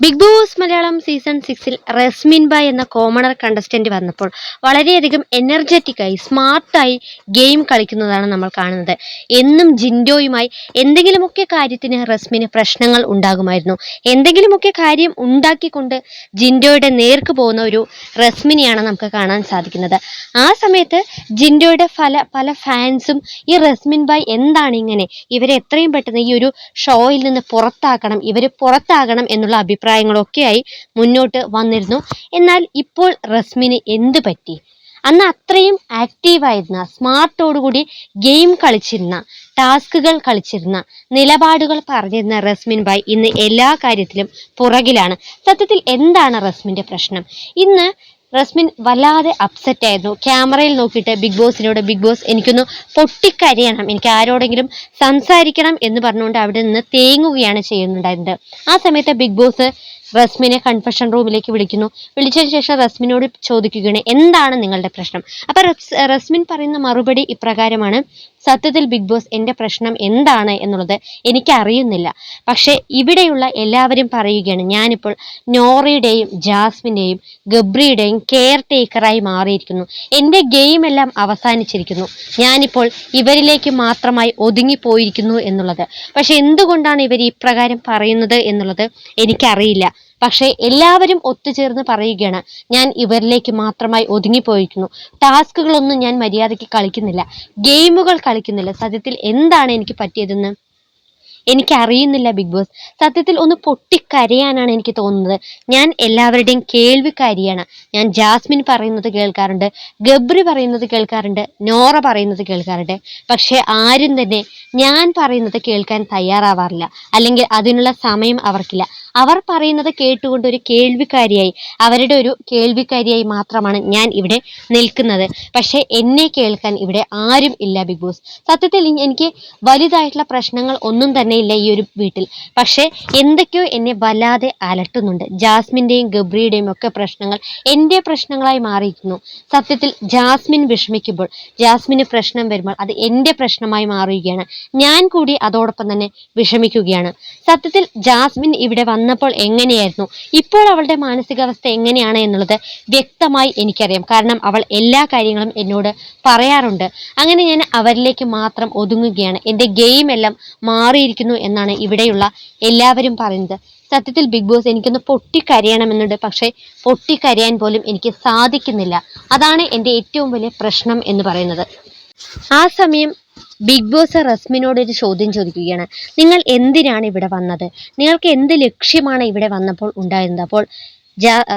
Big boss Malayalam season സിക്സിൽ റസ്മിൻ ബായ് എന്ന commoner contestant വന്നപ്പോൾ വളരെയധികം എനർജറ്റിക് ആയി സ്മാർട്ടായി ഗെയിം കളിക്കുന്നതാണ് നമ്മൾ കാണുന്നത്. എന്നും ജിൻഡോയുമായി എന്തെങ്കിലുമൊക്കെ കാര്യത്തിന് റസ്മിന് പ്രശ്നങ്ങൾ ഉണ്ടാകുമായിരുന്നു. എന്തെങ്കിലുമൊക്കെ കാര്യം ഉണ്ടാക്കിക്കൊണ്ട് ജിൻഡോയുടെ നേർക്ക് പോകുന്ന ഒരു റസ്മിനെയാണ് നമുക്ക് കാണാൻ സാധിക്കുന്നത്. ആ സമയത്ത് ജിൻഡോയുടെ പല പല ഫാൻസും ഈ റസ്മിൻ ബായ് എന്താണ് ഇങ്ങനെ ഇവരെ എത്രയും പെട്ടെന്ന് ഈ ഒരു ഷോയിൽ നിന്ന് പുറത്താക്കണം ഇവർ പുറത്താകണം എന്നുള്ള അഭിപ്രായങ്ങളൊക്കെയായി മുന്നോട്ട് വന്നിരുന്നു. എന്നാൽ ഇപ്പോൾ റസ്മിന് എന്ത് പറ്റി? അന്ന് അത്രയും ആക്റ്റീവായിരുന്ന സ്മാർട്ടോടുകൂടി ഗെയിം കളിച്ചിരുന്ന ടാസ്കുകൾ കളിച്ചിരുന്ന നിലപാടുകൾ പറഞ്ഞിരുന്ന റസ്മിൻ ബായ് ഇന്ന് എല്ലാ കാര്യത്തിലും പുറകിലാണ്. സത്യത്തിൽ എന്താണ് റസ്മിന്റെ പ്രശ്നം? ഇന്ന് റസ്മിൻ വല്ലാതെ അപ്സെറ്റ് ആയിരുന്നു. ക്യാമറയിൽ നോക്കിയിട്ട് ബിഗ് ബോസിനോട് ബിഗ് ബോസ് എനിക്കൊന്ന് പൊട്ടിക്കരയണം. എനിക്ക് ആരോടെങ്കിലും സംസാരിക്കണം എന്ന് പറഞ്ഞുകൊണ്ട് അവിടെ നിന്ന് തേങ്ങുകയാണ് ചെയ്യുന്നുണ്ടായിരുന്നത്. ആ സമയത്ത് ബിഗ് ബോസ് റസ്മിനെ കൺഫഷൻ റൂമിലേക്ക് വിളിക്കുന്നു. വിളിച്ചതിന് ശേഷം റസ്മിനോട് ചോദിക്കുകയാണ് എന്താണ് നിങ്ങളുടെ പ്രശ്നം? അപ്പൊ റസ്മിൻ പറയുന്ന മറുപടി ഇപ്രകാരമാണ് സത്യത്തിൽ ബിഗ് ബോസ് എന്റെ പ്രശ്നം എന്താണ് എന്നുള്ളത് എനിക്ക് അറിയുന്നില്ല പക്ഷേ ഇവിടെയുള്ള എല്ലാവരും പറയുകയാണ് ഞാനിപ്പോൾ നോറയുടെയും ജാസ്മിന്റെയും ഗബ്രിയുടെയും കെയർ ടേക്കറായി മാറിയിരിക്കുന്നു. എന്റെ ഗെയിം എല്ലാം അവസാനിച്ചിരിക്കുന്നു. ഞാനിപ്പോൾ ഇവരിലേക്ക് മാത്രമായി ഒതുങ്ങിപ്പോയിരിക്കുന്നു എന്നുള്ളത്. പക്ഷെ എന്തുകൊണ്ടാണ് ഇവർ ഇപ്രകാരം പറയുന്നത് എന്നുള്ളത് എനിക്കറിയില്ല. പക്ഷേ എല്ലാവരും ഒത്തുചേർന്ന് പറയുകയാണ് ഞാൻ ഇവരിലേക്ക് മാത്രമായി ഒതുങ്ങിപ്പോയിരിക്കുന്നു. ടാസ്കുകളൊന്നും ഞാൻ മര്യാദയ്ക്ക് കളിക്കുന്നില്ല. ഗെയിമുകൾ കളിക്കുന്നില്ല. സത്യത്തിൽ എന്താണ് എനിക്ക് പറ്റിയതെന്ന് എനിക്കറിയുന്നില്ല ബിഗ് ബോസ്. സത്യത്തിൽ ഒന്ന് പൊട്ടിക്കരയാനാണ് എനിക്ക് തോന്നുന്നത്. ഞാൻ എല്ലാവരുടെയും കേൾവിക്കാരിയാണ്. ഞാൻ ജാസ്മിൻ പറയുന്നത് കേൾക്കാറുണ്ട് ഗബ്രി പറയുന്നത് കേൾക്കാറുണ്ട് നോറ പറയുന്നത് കേൾക്കാറുണ്ട്. പക്ഷേ ആരും തന്നെ ഞാൻ പറയുന്നത് കേൾക്കാൻ തയ്യാറാവാറില്ല. അല്ലെങ്കിൽ അതിനുള്ള സമയം അവർക്കില്ല. അവർ പറയുന്നത് കേട്ടുകൊണ്ട് ഒരു കേൾവിക്കാരിയായി. അവരുടെ ഒരു കേൾവിക്കാരിയായി മാത്രമാണ് ഞാൻ ഇവിടെ നിൽക്കുന്നത്. പക്ഷേ എന്നെ കേൾക്കാൻ ഇവിടെ ആരും ഇല്ല ബിഗ് ബോസ്. സത്യത്തിൽ എനിക്ക് വലുതായിട്ടുള്ള പ്രശ്നങ്ങൾ ഒന്നും തന്നെ ഇല്ല ഈ ഒരു വീട്ടിൽ. പക്ഷേ എന്തൊക്കെയോ എന്നെ വല്ലാതെ അലട്ടുന്നുണ്ട്. ജാസ്മിന്റെയും ഗബ്രിയുടെയും ഒക്കെ പ്രശ്നങ്ങൾ എന്റെ പ്രശ്നങ്ങളായി മാറിയിരിക്കുന്നു. സത്യത്തിൽ ജാസ്മിൻ വിഷമിക്കുമ്പോൾ ജാസ്മിന് പ്രശ്നം വരുമ്പോൾ അത് എന്റെ പ്രശ്നമായി മാറുകയാണ്. ഞാൻ കൂടി അതോടൊപ്പം തന്നെ വിഷമിക്കുകയാണ്. സത്യത്തിൽ ജാസ്മിൻ ഇവിടെ വന്നപ്പോൾ എങ്ങനെയായിരുന്നു? ഇപ്പോൾ അവളുടെ മാനസികാവസ്ഥ എങ്ങനെയാണ് എന്നുള്ളത് വ്യക്തമായി എനിക്കറിയാം. കാരണം അവൾ എല്ലാ കാര്യങ്ങളും എന്നോട് പറയാറുണ്ട്. അങ്ങനെ ഞാൻ അവരിലേക്ക് മാത്രം ഒതുങ്ങുകയാണ്. എന്റെ ഗെയിം എല്ലാം മാറിയിരിക്കുന്നു എന്നാണ് ഇവിടെയുള്ള എല്ലാവരും പറയുന്നത്. സത്യത്തിൽ ബിഗ് ബോസ് എനിക്കൊന്ന് പൊട്ടിക്കരയണമെന്നുണ്ട്. പക്ഷേ പൊട്ടിക്കരയാൻ പോലും എനിക്ക് സാധിക്കുന്നില്ല. അതാണ് എന്റെ ഏറ്റവും വലിയ പ്രശ്നം എന്ന് പറയുന്നത്. ആ സമയം ബിഗ് ബോസ് റസ്മിനോട് ഒരു ചോദ്യം ചോദിക്കുകയാണ്. നിങ്ങൾ എന്തിനാണ് ഇവിടെ വന്നത്? നിങ്ങൾക്ക് എന്ത് ലക്ഷ്യമാണ് ഇവിടെ വന്നപ്പോൾ ഉണ്ടായിരുന്നത്? അപ്പോൾ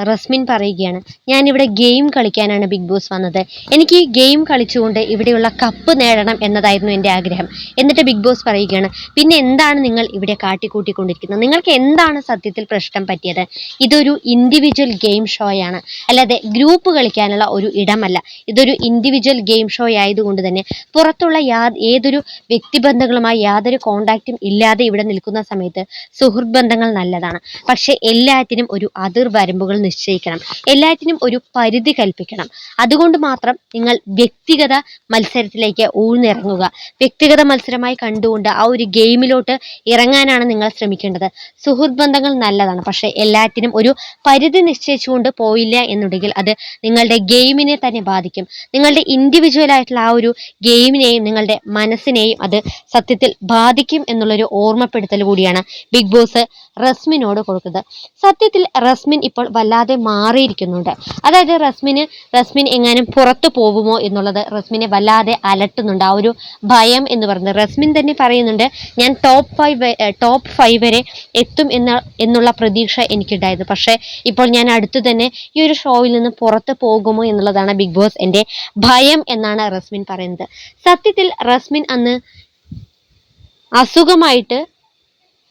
റസ്മിൻ പറയുകയാണ് ഞാനിവിടെ ഗെയിം കളിക്കാനാണ് ബിഗ് ബോസ് വന്നത്. എനിക്ക് ഗെയിം കളിച്ചുകൊണ്ട് ഇവിടെയുള്ള കപ്പ് നേടണം എന്നതായിരുന്നു എന്റെ ആഗ്രഹം. എന്നിട്ട് ബിഗ് ബോസ് പറയുകയാണ് പിന്നെ എന്താണ് നിങ്ങൾ ഇവിടെ കാട്ടിക്കൂട്ടിക്കൊണ്ടിരിക്കുന്നത്? നിങ്ങൾക്ക് എന്താണ് സത്യത്തിൽ പ്രശ്നം പറ്റിയത്? ഇതൊരു ഇൻഡിവിജ്വൽ ഗെയിം ഷോയാണ് അല്ലാതെ ഗ്രൂപ്പ് കളിക്കാനുള്ള ഒരു ഇടമല്ല. ഇതൊരു ഇൻഡിവിജ്വൽ ഗെയിം ഷോ ആയതുകൊണ്ട് തന്നെ പുറത്തുള്ള യാ ഏതൊരു വ്യക്തിബന്ധങ്ങളുമായി യാതൊരു കോണ്ടാക്റ്റും ഇല്ലാതെ ഇവിടെ നിൽക്കുന്ന സമയത്ത് സുഹൃത്ത് ബന്ധങ്ങൾ നല്ലതാണ്. പക്ഷേ എല്ലാത്തിനും ഒരു അതിർ വരമ്പുകൾ നിശ്ചയിക്കണം. എല്ലാറ്റിനും ഒരു പരിധി കൽപ്പിക്കണം. അതുകൊണ്ട് മാത്രം നിങ്ങൾ വ്യക്തിഗത മത്സരത്തിലേക്ക് ഊഴ്ന്നിറങ്ങുക വ്യക്തിഗത മത്സരമായി കണ്ടുകൊണ്ട് ആ ഒരു ഗെയിമിലോട്ട് ഇറങ്ങാനാണ് നിങ്ങൾ ശ്രമിക്കേണ്ടത്. സുഹൃത്ത് ബന്ധങ്ങൾ നല്ലതാണ് പക്ഷേ എല്ലാറ്റിനും ഒരു പരിധി നിശ്ചയിച്ചുകൊണ്ട് പോയില്ല എന്നുണ്ടെങ്കിൽ അത് നിങ്ങളുടെ ഗെയിമിനെ തന്നെ ബാധിക്കും. നിങ്ങളുടെ ഇൻഡിവിജ്വൽ ആയിട്ടുള്ള ആ ഒരു ഗെയിമിനെയും നിങ്ങളുടെ മനസ്സിനെയും അത് സത്യത്തിൽ ബാധിക്കും എന്നുള്ളൊരു ഓർമ്മപ്പെടുത്തൽ കൂടിയാണ് ബിഗ് ബോസ് റസ്മിനോട് കൊടുക്കുന്നത്. സത്യത്തിൽ റസ്മിൻ ഇപ്പോൾ വല്ലാതെ മാറിയിരിക്കുന്നുണ്ട്. അതായത് റസ്മിന് റസ്മിൻ എങ്ങാനും പുറത്തു പോകുമോ എന്നുള്ളത് റസ്മിനെ വല്ലാതെ അലട്ടുന്നുണ്ട്. ആ ഒരു ഭയം എന്ന് പറയുന്നത്. റസ്മിൻ തന്നെ പറയുന്നുണ്ട് ഞാൻ ടോപ്പ് ഫൈവ് ടോപ്പ് ഫൈവ് വരെ എത്തും എന്ന എന്നുള്ള പ്രതീക്ഷ എനിക്കുണ്ടായത്. പക്ഷേ ഇപ്പോൾ ഞാൻ അടുത്തു തന്നെ ഈ ഒരു ഷോയിൽ നിന്ന് പുറത്ത് പോകുമോ എന്നുള്ളതാണ് ബിഗ് ബോസ് എന്റെ ഭയം എന്നാണ് റസ്മിൻ പറയുന്നത്. സത്യത്തിൽ റസ്മിൻ അന്ന് അസുഖമായിട്ട്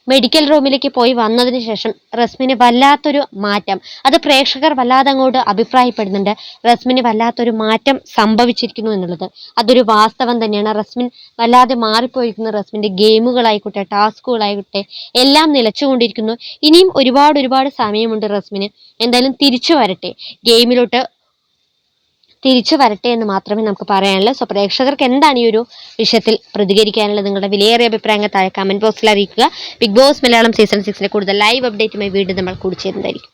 മെഡിക്കൽ റൂമിലേക്ക് പോയി വന്നതിന് ശേഷം റസ്മിന് വല്ലാത്തൊരു മാറ്റം. അത് പ്രേക്ഷകർ വല്ലാതെ അങ്ങോട്ട് അഭിപ്രായപ്പെടുന്നുണ്ട്. റസ്മിന് വല്ലാത്തൊരു മാറ്റം സംഭവിച്ചിരിക്കുന്നു എന്നുള്ളത്. അതൊരു വാസ്തവം തന്നെയാണ്. റസ്മിൻ വല്ലാതെ മാറിപ്പോയിരിക്കുന്നു. റസ്മിന്റെ ഗെയിമുകളായിക്കോട്ടെ ടാസ്കുകളായിക്കോട്ടെ എല്ലാം നിലച്ചുകൊണ്ടിരിക്കുന്നു. ഇനിയും ഒരുപാട് ഒരുപാട് സമയമുണ്ട് റസ്മിന്. എന്തായാലും തിരിച്ചു വരട്ടെ. ഗെയിമിലോട്ട് തിരിച്ചു വരട്ടെ എന്ന് മാത്രമേ നമുക്ക് പറയാനുള്ളൂ. സോ പ്രേക്ഷകർക്ക് എന്താണ് ഈ ഒരു വിഷയത്തിൽ പ്രതികരിക്കാനുള്ളത്? നിങ്ങളുടെ വിലയേറിയ അഭിപ്രായങ്ങൾ താഴെ കമന്റ് ബോക്സിൽ അറിയിക്കുക. ബിഗ് ബോസ് മലയാളം സീസൺ സിക്സിലെ കൂടുതൽ ലൈവ് അപ്ഡേറ്റുമായി വീണ്ടും നമ്മൾ കൂടി ചേരുന്നതായിരിക്കും